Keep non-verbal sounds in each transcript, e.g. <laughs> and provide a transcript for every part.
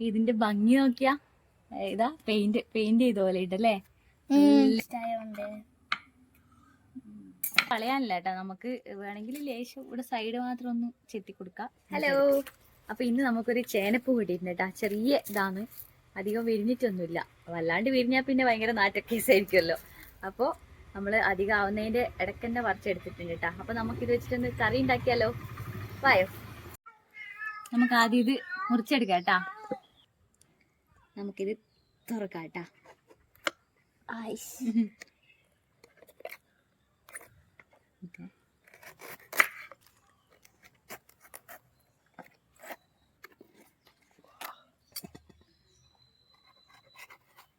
ഇതിന്റെ ഭംഗി നോക്കിയാ. ഇതാ പെയിന്റ് പെയിന്റ് ചെയ്ത പോലെ ഇട്ടല്ലേ കളയാനില്ല കേട്ടോ നമുക്ക് വേണമെങ്കിൽ ലേശം ഇവിടെ സൈഡ് മാത്രം ഒന്ന് ചെത്തി കൊടുക്കാം. ഹലോ അപ്പൊ ഇന്ന് നമുക്കൊരു ചേനപ്പൂ കിട്ടിയിട്ടുണ്ട് കേട്ടോ ചെറിയ ഇതാണ്. അധികം വിരിഞ്ഞിട്ടൊന്നുമില്ല. വല്ലാണ്ട് വിരിഞ്ഞാൽ പിന്നെ ഭയങ്കര നാറ്റക്കേസായിരിക്കുമല്ലോ. അപ്പോൾ നമ്മൾ അധികം ആവുന്നതിന്റെ ഇടയ്ക്ക് വറച്ചെടുത്തിട്ടുണ്ട് കേട്ടോ അപ്പൊ ഇത് വെച്ചിട്ടൊന്ന് കറി ഉണ്ടാക്കിയാലോ? വായോ. നമുക്ക് ആദ്യം ഇത് മുറിച്ചെടുക്കാം കേട്ടാ നമുക്കിത് തുറക്കാം കേട്ടാ ഓക്കെ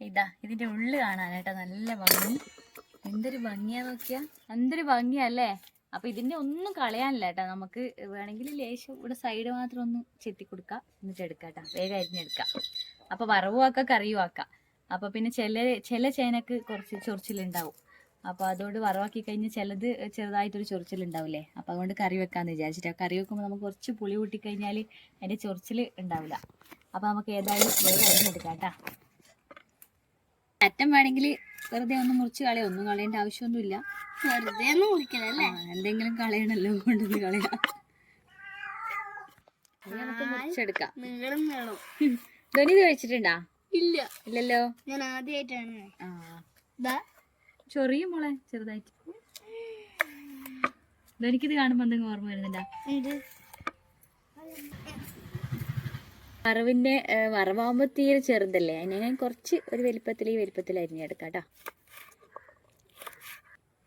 ഇതാ ഇതിന്റെ ഉള്ളു കാണാനായിട്ടാ നല്ല ഭംഗി. എന്തൊരു ഭംഗിയാ നോക്കിയാ. എന്തൊരു ഭംഗിയല്ലേ? അപ്പൊ ഇതിന്റെ ഒന്നും കളയാനില്ല കേട്ടാ നമുക്ക് വേണമെങ്കിൽ ലേശം ഇവിടെ സൈഡ് മാത്രം ഒന്ന് ചെത്തി കൊടുക്കാം എന്നിട്ട് എടുക്കാം കേട്ടാ വേഗം അരിഞ്ഞെടുക്കാം. അപ്പൊ വറവും ആക്കാം കറിയും ആക്കാം. അപ്പൊ പിന്നെ ചില ചില ചേനക്ക് കുറച്ച് ചൊറിച്ചിലുണ്ടാവും. അപ്പൊ അതുകൊണ്ട് വറവാക്കി കഴിഞ്ഞ് ചിലത് ചെറുതായിട്ടൊരു ചൊറിച്ചിലുണ്ടാവില്ലേ അപ്പൊ അതുകൊണ്ട് കറി വെക്കാന്ന് വിചാരിച്ചിട്ട്. കറി വെക്കുമ്പോൾ നമുക്ക് കുറച്ച് പുളി കൂട്ടി കഴിഞ്ഞാൽ അതിന്റെ ചൊറിച്ചിൽ ഉണ്ടാവില്ല അപ്പൊ നമുക്ക് ഏതായാലും വേഗം അരിഞ്ഞെടുക്കാം കേട്ടാ അറ്റം വേണമെങ്കിൽ വെറുതെ ഒന്ന് മുറിച്ച് കളയാം. ഒന്നും കളയേണ്ട ആവശ്യമൊന്നുമില്ല. വെറുതെ ഒന്നും എന്തെങ്കിലും കളയണല്ലോ കൊണ്ടൊന്ന് കളയാം. നമുക്ക് മുറിച്ചെടുക്കാം. നീളം നീളം ധ്വനി ഇത് കഴിച്ചിട്ടുണ്ടാ ഇല്ല. ഇല്ലല്ലോ? ഞാൻ ആദ്യമായിട്ടാണ് ചൊറിയ മോളെ ചെറുതായിട്ട്. ധനിക്കിത് കാണുമ്പോ എന്തെങ്കിലും ഓർമ്മ വരുന്നുണ്ടോ? വറവിന്റെ വറവാകുമ്പോ തീരെ ചെറുതല്ലേ? അതിനെ ഞാൻ കുറച്ച് ഒരു വലിപ്പത്തിൽ ഈ വലിപ്പത്തിൽ അരിഞ്ഞെടുക്കാം കേട്ടോ.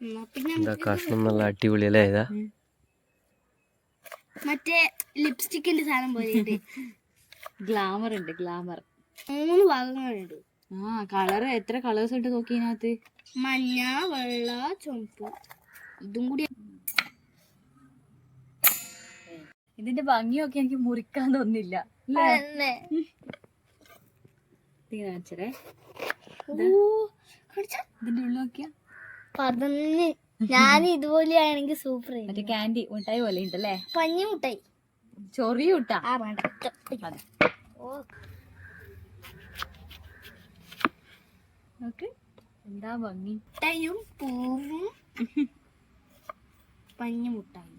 എന്നാ പിന്നെ കഷ്ണം നല്ല അടിപൊളി അല്ലേ ഇതാ? മറ്റേ ലിപ്സ്റ്റിക്കിന്റെ സാധനം പോലെ <laughs> ഗ്ലാമർ ഉണ്ട് ഗ്ലാമർ മൂന്ന് ഭാഗങ്ങളുണ്ട്. ആ കളർ എത്ര കളേഴ്സ് ഉണ്ട് നോക്കി ഇതിനകത്ത്? മഞ്ഞ വെള്ള ചുമപ്പ് ഇതും കൂടി ഇതിന്റെ ഭംഗിയൊക്കെ എനിക്ക് മുറിക്കാൻ തോന്നില്ല കാണിച്ചാ? ഇതിന്റെ ഉള്ളിൽ നോക്കിയാ. പതന്ന് ഞാൻ ഇതുപോലെയാണെങ്കിൽ സൂപ്പർ മറ്റേ കാൻഡി മുട്ടായി പോലെ ഉണ്ടല്ലേ? പഞ്ഞി മുട്ടായി ചൊറിയും മുട്ട. ആ വേണ്ട. ഓ നോക്ക് എന്താ ഭംഗി? മുട്ടയും പൂവും. പഞ്ഞി മുട്ടായി.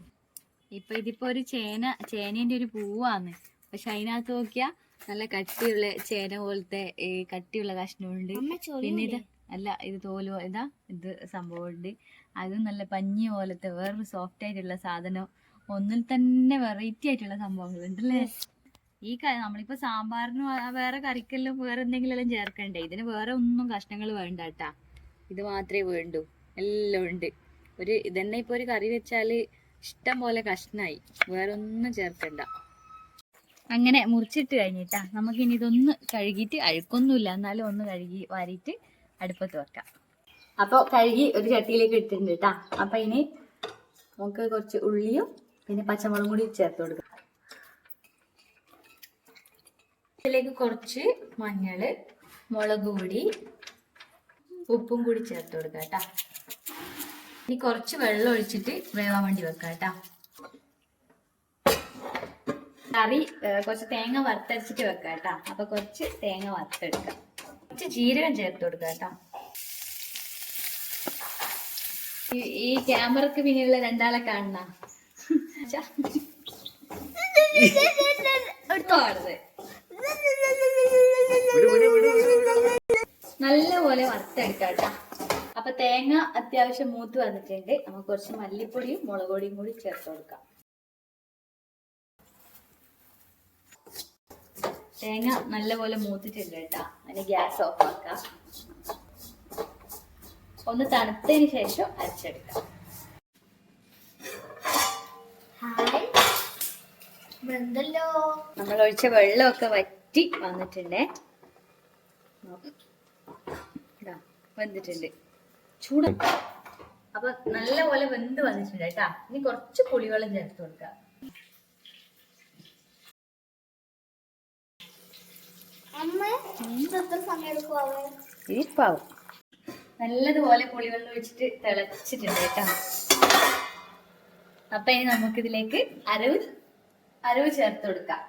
ഇപ്പൊ ഇതിപ്പോ ഒരു ചേന ചേനേന്റെ ഒരു പൂവാന്ന്. പക്ഷെ അതിനകത്ത് നോക്കിയാ നല്ല കട്ടിയുള്ള ചേന പോലത്തെ കട്ടിയുള്ള കഷ്ണമുണ്ട്. പിന്നെ ഇത് അല്ല ഇത് തോൽ ഇതാ ഇത് സംഭവമുണ്ട്. അതും നല്ല പഞ്ഞി പോലത്തെ വേറൊരു സോഫ്റ്റ് ആയിട്ടുള്ള സാധനം. ഒന്നിൽ തന്നെ വെറൈറ്റി ആയിട്ടുള്ള സംഭവങ്ങളുണ്ട് അല്ലേ? ഈ നമ്മളിപ്പോ സാമ്പാറിന് വേറെ കറിക്കെല്ലാം വേറെ എന്തെങ്കിലും എല്ലാം ചേർക്കണ്ടേ? ഇതിന് വേറെ ഒന്നും കഷ്ണങ്ങൾ വേണ്ട കേട്ടാ ഇത് മാത്രമേ വേണ്ടൂ. എല്ലാം ഉണ്ട്. ഒരു ഇതന്നെ ഇപ്പൊ ഒരു കറി വെച്ചാൽ ഇഷ്ടം പോലെ കഷ്ണായി. വേറെ ഒന്നും ചേർക്കണ്ട. അങ്ങനെ മുറിച്ചിട്ട് കഴിഞ്ഞിട്ടാ. നമുക്ക് ഇനി ഇതൊന്ന് കഴുകിയിട്ട് അഴുക്കൊന്നുമില്ല. എന്നാലും ഒന്ന് കഴുകി വാരിയിട്ട് അടുപ്പത്ത് വെക്കാം. അപ്പോൾ കഴുകി ഒരു ചട്ടിയിലേക്ക് ഇട്ടിട്ടുണ്ട് കേട്ടാ അപ്പൊ ഇനി നമുക്ക് കുറച്ച് ഉള്ളിയും പിന്നെ പച്ചമുളകും കൂടി ചേർത്ത് കൊടുക്കാം. ഇതിലേക്ക് കുറച്ച് മഞ്ഞൾ മുളക് പൊടി ഉപ്പും കൂടി ചേർത്ത് കൊടുക്കാം കേട്ടോ ഇനി കുറച്ച് വെള്ളം ഒഴിച്ചിട്ട് വേവാൻ വേണ്ടി വെക്കാം കേട്ടോ കറി കുറച്ച് തേങ്ങ വറുത്തരച്ചിട്ട് വെക്കാം കേട്ടോ അപ്പൊ കുറച്ച് തേങ്ങ വറുത്തെടുക്കാം. കുറച്ച് ജീരകം ചേർത്ത് കൊടുക്കാം കേട്ടോ ഈ- ക്യാമറക്ക് പിന്നെയുള്ള രണ്ടാളെ കാണുന്ന. <laughs> നല്ലപോലെ വറുത്തെടുക്കാം കേട്ടാ അപ്പൊ തേങ്ങ അത്യാവശ്യം മൂത്ത് വന്നിട്ടുണ്ട്. നമുക്ക് കുറച്ച് മല്ലിപ്പൊടിയും മുളക് പൊടിയും കൂടി ചേർത്ത് കൊടുക്കാം. തേങ്ങ നല്ലപോലെ മൂത്തിട്ടുണ്ട് കേട്ടാ. അതിന് ഗ്യാസ് ഓഫ് ആക്കാം. ഒന്ന് തണുത്തതിന് ശേഷം അരച്ചെടുക്കാം. നമ്മൾ ഒഴിച്ച വെള്ളമൊക്കെ വറ്റി വന്നിട്ടുണ്ടേ. വെന്തിട്ടുണ്ട്. ചൂട് അപ്പൊ നല്ലപോലെ വെന്ത് വന്നിട്ടുണ്ട് കേട്ടാ. ഇനി കുറച്ച് പുളിവെള്ളം ചേർത്ത് കൊടുക്കാം. ഇരിപ്പാവും നല്ലതുപോലെ പുളിവെള്ളം ഒഴിച്ചിട്ട് തിളച്ചിട്ടുണ്ട് കേട്ടോ. അപ്പൊ ഇനി നമുക്കിതിലേക്ക് അരവ് അരവ് ചേർത്ത് കൊടുക്കാം.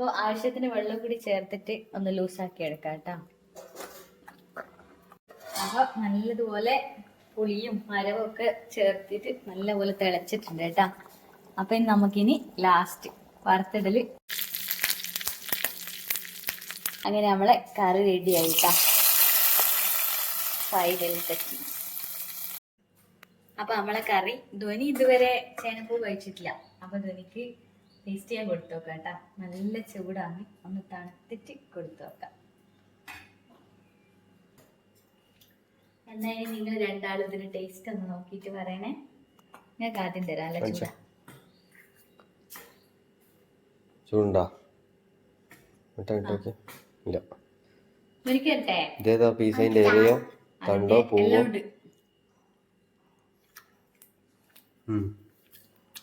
അപ്പോൾ ആവശ്യത്തിന് വെള്ളം കൂടി ചേർത്തിട്ട് ഒന്ന് ലൂസാക്കി എടുക്കാം കേട്ടോ. അപ്പൊ നല്ലതുപോലെ പുളിയും മരവും ഒക്കെ ചേർത്തിട്ട് നല്ലപോലെ തിളച്ചിട്ടുണ്ട് കേട്ടോ. അപ്പൊ ഇനി നമുക്കിനി ലാസ്റ്റ് വറുത്തിടൽ അങ്ങനെ നമ്മളെ കറി റെഡി ആയിട്ടാ സൈഡിൽ തെറ്റി അപ്പൊ നമ്മളെ കറി ധ്വനി ഇതുവരെ ചേനപ്പൂ കഴിച്ചിട്ടില്ല. അപ്പൊ ധ്വനിക്ക് ടേസ്റ്റ് ചെയ്യാൻ കൊടുത്തു നോക്കാം കേട്ടോ. നല്ല ചൂടാണ്. ഒന്ന് തണുത്തിട്ട് കൊടുത്തു നോക്കാം. എന്തായാലും നിങ്ങൾ രണ്ടാളും ഇതിന് ടേസ്റ്റ് ഒന്ന് നോക്കിയിട്ട് പറയണേ. ഞങ്ങൾക്ക് ആദ്യം തരാം. അല്ല. ചൂടാ. ചൂടുണ്ടാ? ഇല്ല. ഒരിക്കട്ടെ ഇതേതാ പൂവോ? എല്ലാം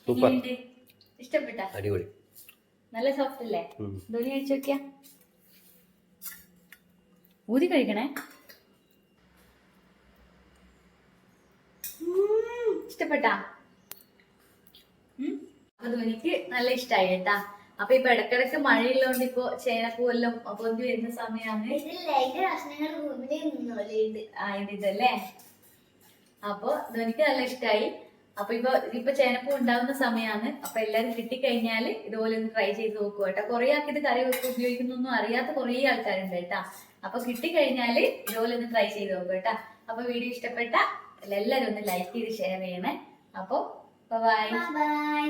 സൂപ്പർ? ഇഷ്ടപ്പെട്ട? അടിപൊളി. നല്ല സോഫ്റ്റ് അല്ലേ. ധോനി കഴിച്ചു നോക്കിയാ. ഊതി കഴിക്കണേ. ഇഷ്ടപ്പെട്ടാ? അപ്പൊ ധോനിക്ക് നല്ല ഇഷ്ടായി കേട്ടാ. അപ്പൊ ഇപ്പൊ ഇടക്കിടക്ക് മഴയുള്ളതുകൊണ്ട് ഇപ്പൊ ചേനപ്പൂവെല്ലാം പൊന്തി വരുന്ന സമയമാണ് ഇതല്ലേ? അപ്പൊ ധോനിക്ക് നല്ല ഇഷ്ടായി. അപ്പൊ ഇപ്പൊ ഇപ്പൊ ചേനപ്പൂ ഉണ്ടാകുന്ന സമയമാണ് അപ്പൊ എല്ലാരും കിട്ടിക്കഴിഞ്ഞാൽ ഇതുപോലെ ഒന്ന് ട്രൈ ചെയ്ത് നോക്കുക കേട്ടോ. കുറെ ഇത് കറി വെക്കുക ഉപയോഗിക്കുന്നൊന്നും അറിയാത്ത കുറെ ആൾക്കാരുണ്ട് കേട്ടാ. അപ്പൊ കിട്ടിക്കഴിഞ്ഞാൽ ഇതുപോലെ ഒന്ന് ട്രൈ ചെയ്ത് നോക്കുക കേട്ടാ. അപ്പൊ വീഡിയോ ഇഷ്ടപ്പെട്ട എല്ലാരും ഒന്ന് ലൈക്ക് ചെയ്ത് ഷെയർ ചെയ്യണേ. അപ്പൊ ബൈ ബൈ